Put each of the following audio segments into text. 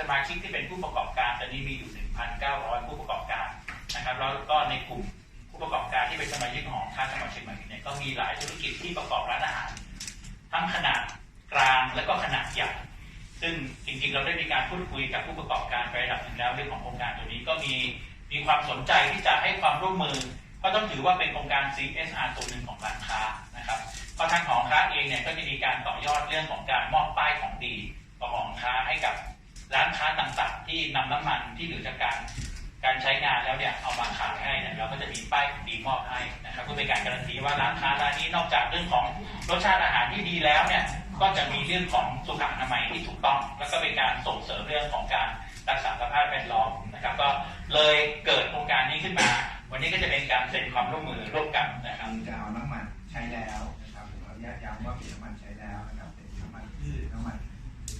สมาชิกที่เป็นผู้ประกอบการตอนนี้มีอยู่ 1,900 ผู้ประกอบการนะครับ แล้วก็ในกลุ่มผู้ประกอบการที่เป็นสมาชิกของหอค้าจังหวัดเชียงใหม่เนี่ยก็มีหลายธุรกิจที่ประกอบร้านอาหารทั้งขนาดกลางและก็ขนาดใหญ่ซึ่งจริงๆเราได้มีการพูดคุยกับผู้ประกอบการไประดับหนึ่งแล้วเรื่องของโครงการตัวนี้ก็มีมีความสนใจที่จะให้ความร่วมมือเพราะต้องถือว่าเป็นโครงการ CSR ตัวหนึ่งของร้านค้านะครับเพราะทางของค้าเองเนี่ยก็จะมีการต่อยอดเรื่องของการมอบป้ายของดีของของค้าให้กับ ร้านค้าต่างๆ ที่นำน้ำมันที่เหลือจากการการใช้งานแล้วเนี่ยเอามาขายให้เนี่ยเราก็จะมีป้ายดีมอบให้นะครับเพื่อเป็นการการันตีว่าร้านค้าร้านนี้นอกจากเรื่องของรสชาติอาหารที่ดีแล้วเนี่ยก็จะมีเรื่องของสุขอนามัยที่ถูกต้อง แล้วก็เป็นการส่งเสริมเรื่องของการรักษาสภาพแวดล้อมนะครับ ก็เลยเกิดโครงการนี้ขึ้นมา วันนี้ก็จะเป็นการเซ็นความร่วมมือร่วมกันนะครับจะเอาน้ำมันใช้แล้วนะครับขออนุญาตย้ำว่าเป็นน้ำมันใช้แล้วนะครับเป็นน้ำมันพืชน้ำมัน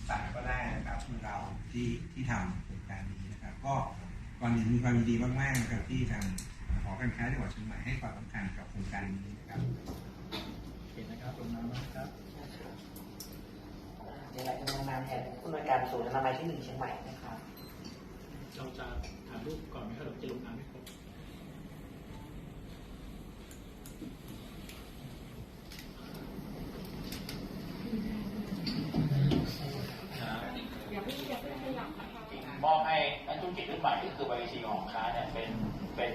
สายก็ได้นะครับเราที่ที่ทำโครงการนี้นะครับ ก็ก่อนอื่นมีความยินดีมากๆนะครับที่ทางหอการค้าจังหวัดเชียงใหม่ให้ความสำคัญกับโครงการนี้นะครับเห็นนะครับตรงนั้นนะครับในรายการงานแทนผู้อำนวยการศูนย์อนามัยที่หนึ่งเชียงใหม่นะครับเราจะถ่ายรูปก่อนไหมครับเราจะลงน้ำให้ครบ อย่าเพิ่งอย่าเพิ่งขยับนะคะ มอบให้นักธุรกิจรุ่นใหม่ที่คือ YC ของค้าเนี่ยเป็นเป็น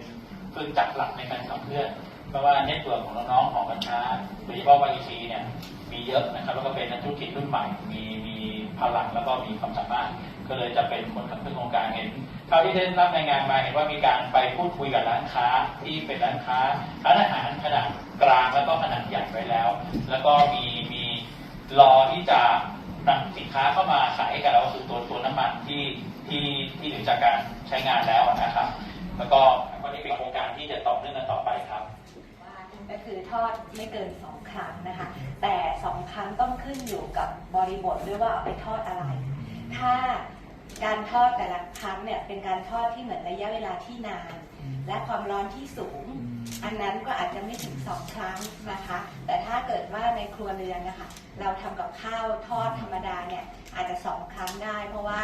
เครื่องจักรหลักในการขับเคลื่อนเพราะว่าเน็ตเวิร์กของน้องๆของการค้าโดยเฉพาะ YC เนี่ยมีเยอะนะครับแล้วก็เป็นนักธุรกิจรุ่นใหม่มีมีพลังแล้วก็มีความสามารถ ก็เลยจะเป็นคนขับเคลื่อนโครงการเห็นเท่าที่ได้รับรายงานมาเห็นว่ามีการไปพูดคุยกับร้านค้าที่เป็นร้านค้าร้านอาหารขนาดกลางแล้วก็ขนาดใหญ่ไว้แล้ว แล้วก็มีมีรอที่จะนำสินค้าเข้ามาขายให้กับเราคือตัวตัวน้ำมันที่ที่ที่เหลือจากการ ช้งานแล้วนะครับ แล้วก็ก็นี่เป็นโครงการที่จะต่อเนื่องกันต่อไปครับว่าก็คือทอดไม่เกินสองครั้งนะคะ แต่สองครั้งต้องขึ้นอยู่กับบริบทด้วยว่าเอาไปทอดอะไร ถ้า การทอดแต่ละครั้งเนี่ยเป็นการทอดที่เหมือนระยะเวลาที่นาน และความร้อนที่สูง อันนั้นก็อาจจะไม่ถึงสองครั้งนะคะ แต่ถ้าเกิดว่าในครัวเรือนนะคะ เราทำกับข้าวทอดธรรมดาเนี่ยอาจจะสองครั้งได้ เพราะว่า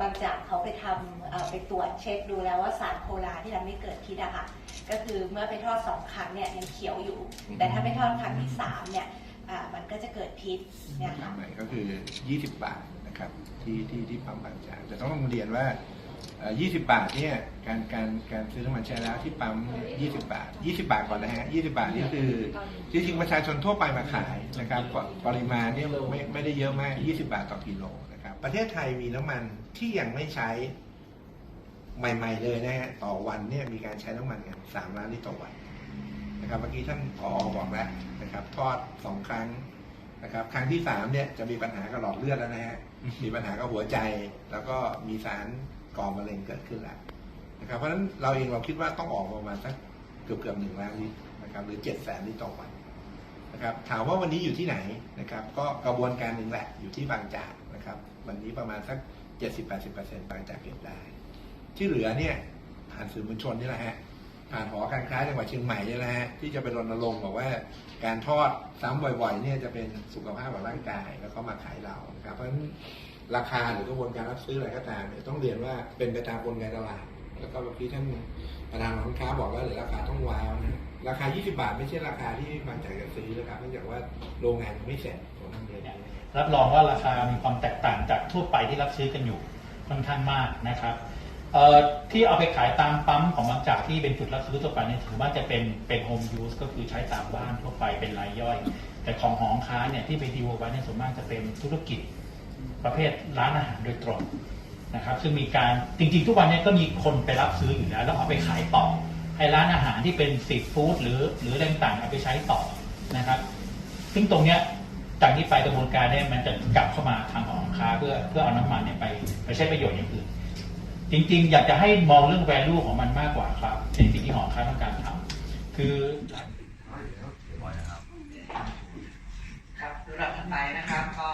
บางจากเขาไปทำเอ่อไปตรวจเช็คดูแล้วว่าสารโคลาที่ทำให้เกิดพิษอะค่ะก็คือเมื่อไปทอดสองครั้งเนี่ยยังเขียวอยู่ แต่ถ้าไปทอดครั้งที่สามเนี่ยอ่ามันก็จะเกิดพิษเนี่ยค่ะใหม่ก็คือ 20 บาท นะครับที่ที่ที่ปั๊มบางจากแต่ต้องเรียนว่า 20 บาทเนี่ยการการการซื้อน้ำมันใช้แล้วที่ปั๊มเนี่ย20 บาท 20 บาทก่อนนะฮะ 20 บาทนี่คือจริงๆประชาชนทั่วไปมาขายนะครับปริมาณเนี่ยไม่ไม่ได้เยอะมาก 20 บาทต่อกิโลนะครับประเทศไทยมีน้ำมันที่ยังไม่ใช้ใหม่ ๆ เลยนะฮะต่อวันเนี่ยมีการใช้น้ำมันกัน3ล้านลิตรต่อวันนะครับเมื่อกี้ท่านผอบอกแล้วนะครับทอดสองครั้ง นะครับครั้งที่สามเนี่ยจะมีปัญหากับหลอดเลือดแล้วนะฮะมีปัญหากับหัวใจ แล้วก็มีสารก่อมะเร็งเกิดขึ้นแล้วนะครับเพราะฉะนั้นเราเองเราคิดว่าต้องออกประมาณสักเกือบเกือบหนึ่งล้านลิตรนะครับหรือเจ็ดแสนลิตรต่อวันนะครับถามว่าวันนี้อยู่ที่ไหนนะครับก็กระบวนการหนึ่งแหละอยู่ที่บางจากนะครับวันนี้ประมาณสักเจ็ดสิบแปดสิบเปอร์เซ็นต์บางจากเก็บได้ ที่เหลือเนี่ยผ่านสื่อมวลชนนี่แหละฮะ ผ่านหอการค้าจังหวัดเชียงใหม่นี่แหละฮะที่จะไปรณรงค์บอกว่าการทอดซ้ำบ่อยๆเนี่ยจะเป็นสุขภาพกับร่างกายแล้วก็มาขายเรานะครับเพราะฉะนั้นราคาหรือกระบวนการรับซื้ออะไรก็ตามเนี่ยต้องเรียนว่าเป็นไปตามกลไกตลาดแล้วก็เมื่อกี้ท่านประธานหอการค้าบอกว่าเดี๋ยราคาต้องว้าวนะราคา 20 บาทไม่ใช่ราคาที่บาจากจะซื้อนะครับเนื่องจากว่าโรงงานยังไม่เสร็จผมทำเรียนอย่างรับรองว่าราคามีความแตกต่างจากทั่วไปที่รับซื้อกันอยู่ค่อนข้างมากนะครับ ที่เอาไปขายตามปั๊มของบางจากที่เป็นจุดรับซื้อทั่วไปเนี่ยถือว่าจะเป็นเป็นโฮมยูสก็คือใช้ตามบ้านทั่วไปเป็นรายย่อย แต่ของหองค้าเนี่ยที่ไปดีลไว้เนี่ยส่วนมากจะเป็นธุรกิจประเภทร้านอาหารโดยตรงนะครับ ซึ่งมีการจริงๆ ทุกวันเนี้ก็มีคนไปรับซื้ออยู่แล้ว แล้วเอาไปขายต่อให้ร้านอาหารที่เป็นซีฟู้ดหรือหรืออะไรต่างๆเอาไปใช้ต่อนะครับ ซึ่งตรงเนี้ยจากนี้ไปกระบวนการเนี่ยมันจะกลับเข้ามาทางหอการค้าเพื่อเพื่อเอาน้ำมันเนี่ยไปไปใช้ประโยชน์อย่างอื่น จริง ๆ อยากจะให้มองเรื่อง value ของมันมากกว่าครับในสิ่งที่หอค้าต้องการทำคือครับสำดับท่านไปนะครับก็